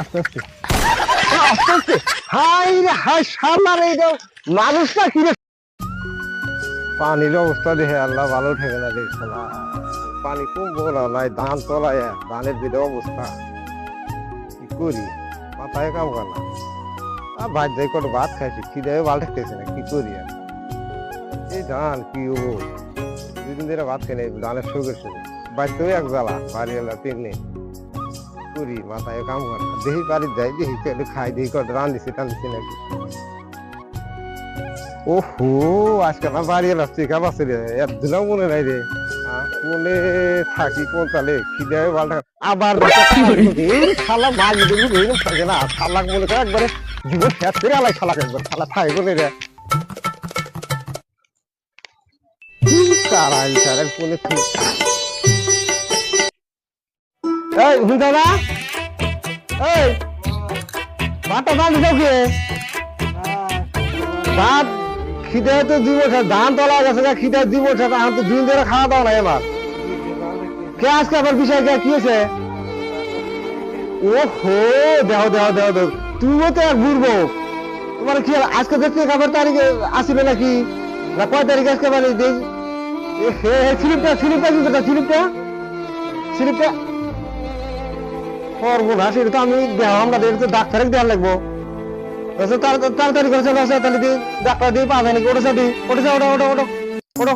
আস্তে আস্তে। আস্তে আস্তে। হাই রে হাই সামনে রে এটা মানুষটা কি রে? পানির অবস্থা দেখে আল্লাহ ভালো ঠেকে না রে শালা। পানি খুব না নাই, ধান তলায় ধানের দিলে অবস্থা। কি করি? মাথায় কাম কর আর ভাত যাই কত ভাত খাইছি খিদে ভালো ঠেকতেছে না, কি করি আর? এই ধান কি হব? দুদিন ধরে ভাত খাই ধানের সুগের শুরু বাড়িতেও এক জ্বালা বাড়ি এলা তিন নেই। করি মাথায় কাম কর না। দেখি যাই দেখি একটু খাই দেখি কত রান্ধিছি, টান্ধিছি নাকি। ওহো, আজকে আমার বাড়ি এলাম চেকআপ আছে রে? একদিনও মনে নাই রে। মনে থাকি কোন তালে, খিদে ভালো আবার শালা মাছ দেখবি থাকে না। শালাক মনে করে একবারে জীবন শেষ করে আলাই শালাক একবার। শালা থাকব না রে। কোনে এই শুনতে না এই ভাতটা দাম দিছো কি? ভাত খিদে তো দিব ধান তোলা গেছে খিদে দিব এখন তো দিন ধরে খাওয়া দাওয়া নাই এবার। কে আজকে আবার বিষয় কে, কি হয়েছে? ও হো দেহ দেহ দেহ দেহ। তুমিও তো এক ঘুরবো তোমার কি? আজকে দেখতে খাবার তারিখে আসিবে নাকি? না, কয় তারিখ আজকে মানে হে স্লিপটা স্লিপটা কি কথা স্লিপটা স্লিপটা সর্বনাশ এটা আমি দেহ আমরা এটা তো ডাক্তারে দেওয়া লাগবো। তাড়াতাড়ি করে চলো আসো, তাহলে দি ডাক্তার দিয়ে পাবে নাকি? ওটা সাথে ওটা ওটা ওটা ওটা ওটা ওটা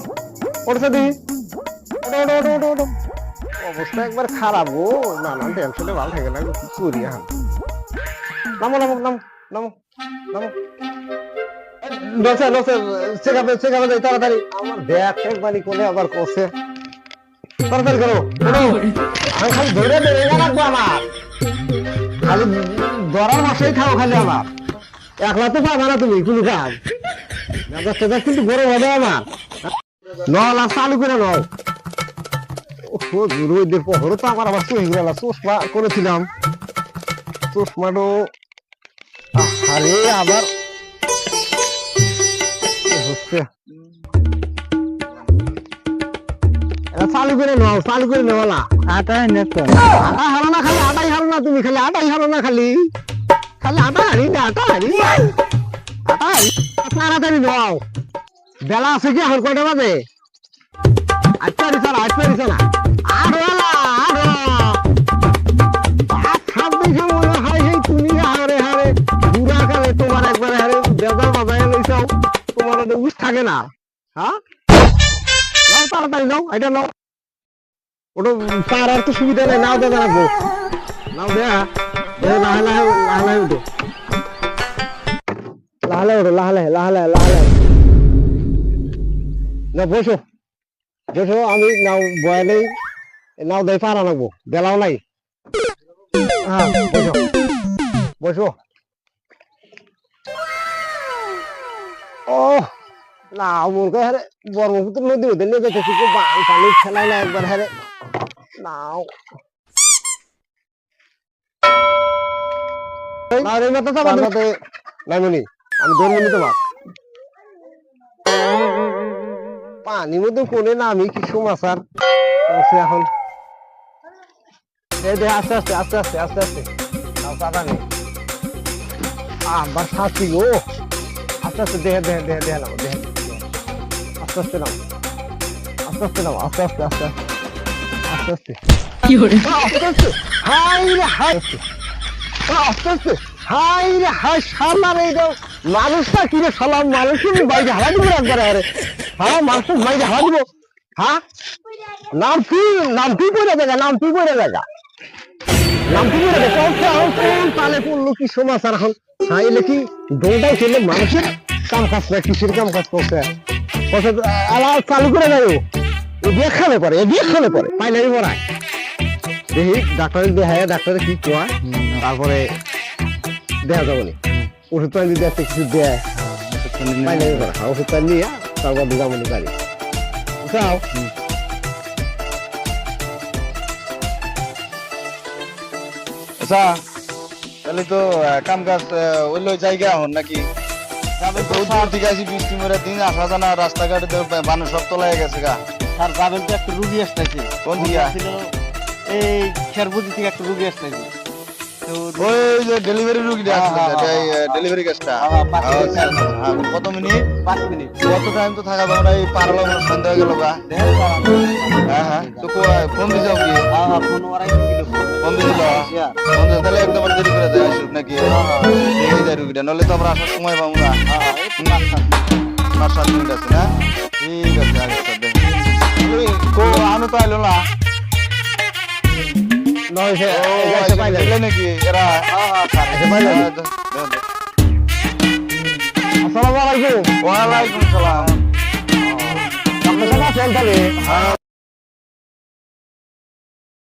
আবার কষে তাড়াতাড়ি করো ধরে ধরে রাখব আমার। ধরার মাসেই খাও খালি আমার একলা তো পাবা না তুমি, কোনো কাজ। মেজাজ কিন্তু গরম হবে আমার। নলা চালু করে নাও। রোদের পহরও তো আমার আবার চলে গেল, চশমা করেছিলাম। চশমাটো আরে আবার। হচ্ছে চালু করে নাও চালু করে নেওয়া না আটা নেতো আটা হারো না খালি আটাই হারো না তুমি খালি আটাই হারো না খালি। খালি আটা হারি না আটা হারি। আটা হারি তাড়াতাড়ি নাও। বেলা আছে কি এখন কয়টা বাজে? আটটা দিছে না আটটা দিছে না। আরও থাকে না। হ্যাঁ নাও তাড়াতাড়ি নাও এটা নাও ওটা তার আর তো সুবিধা নেই নাও দেবে রাখব নাও দেয়া দে লাহে লাহে লাহে লাহে উঠো লাহে লাহে উঠো লাহে লাহে লাহে লাহে লাহে লাহে না বসো বসো আমি নাও বয়ালেই নাও দেয় পারা রাখব বেলাও নাই হ্যাঁ বসো বসো ও না মুরগা হারে ব্রহ্মপুত্র নদী ওদের নিয়ে যেতেছি খুব বান পানি খেলায় না একবার হারে নাও। পানির মধ্যে কোনে না আমি কিছু মাছার এখন? আস্তে আস্তে আস্তে আস্তে আস্তে আস্তে। চাপা নেই আবার শাস্তি গো আস্তে আস্তে দেহে দেহে দেহে দেহে দেহে। আস্তে আস্তে নাম। আস্তে আস্তে নাও আস্তে আস্তে আস্তে আস্তে আস্তে কি হরে আস্তে আস্তে হাই রে হাই। আস্তে আস্তে হাই রে হাই শালা এই দাও মানুষটা কি রে শালা মানুষ বাইরে হারা দিব একবার আরে। হ্যাঁ মানুষ বাইরে হারা দিব। হ্যাঁ নাম কি? নাম কি করে দেখা নাম কি করে দেখা নাম কি করে মানুষের কাম কাজ কিছুর কাম কাজ করছে? চালু করে দেয় ও বিয়ে খাবে পরে, এ বিয়ে খাবে পরে। পাইলে পড়ায় দেখি, ডাক্তারের দেখায় ডাক্তারে কি কয় তারপরে দেখা যাব নি। ওষুধ পানি যদি একটা কিছু দেয়। পাইলে পড়া ওষুধ পানি নিয়ে, তারপর নি গাড়ি বুঝাও আচ্ছা তাহলে তো কাম কাজ ওইলো জায়গা হন নাকি? আসি বৃষ্টি মেরে দিন আসা জানা রাস্তাঘাটে মানুষ সব গেছে গা। আর যাবেন তো একটা রুগী আসতেছে। কোন দিকে? এই খেরবুজি থেকে একটা রুগী আসতেছে। ওই যে ডেলিভারি রুগীটা হ্যাঁ, আসলে হ্যাঁ, হ্যাঁ, ডেলিভারি কেসটা কত মিনিট? পাঁচ মিনিট। কত টাইম তো থাকা এই সন্ধ্যা হয়ে গেল গা। হ্যাঁ হ্যাঁ তো ফোন দিছো কি? হ্যাঁ, হ্যাঁ, ফোন ওরাই ফোন। ফোন দিছিল হ্যাঁ, ফোন দিছিল তাহলে একদম দেরি করে দেয় আসুক নাকি? যায় রুগীটা নলে তো আমরা আসার সময় পাবো না। হ্যাঁ, পাঁচ সাত মিনিট। পাঁচ সাত মিনিট আছে না? ঠিক আছে আগে কো আনো তো আইলো না। নাকি? এরা হ্যাঁ, হ্যাঁ, হ্যাঁ। আসসালামু আলাইকুম। ওয়ালাইকুম সালাম আপনার সাথে আছেন তাহলে? হ্যাঁ।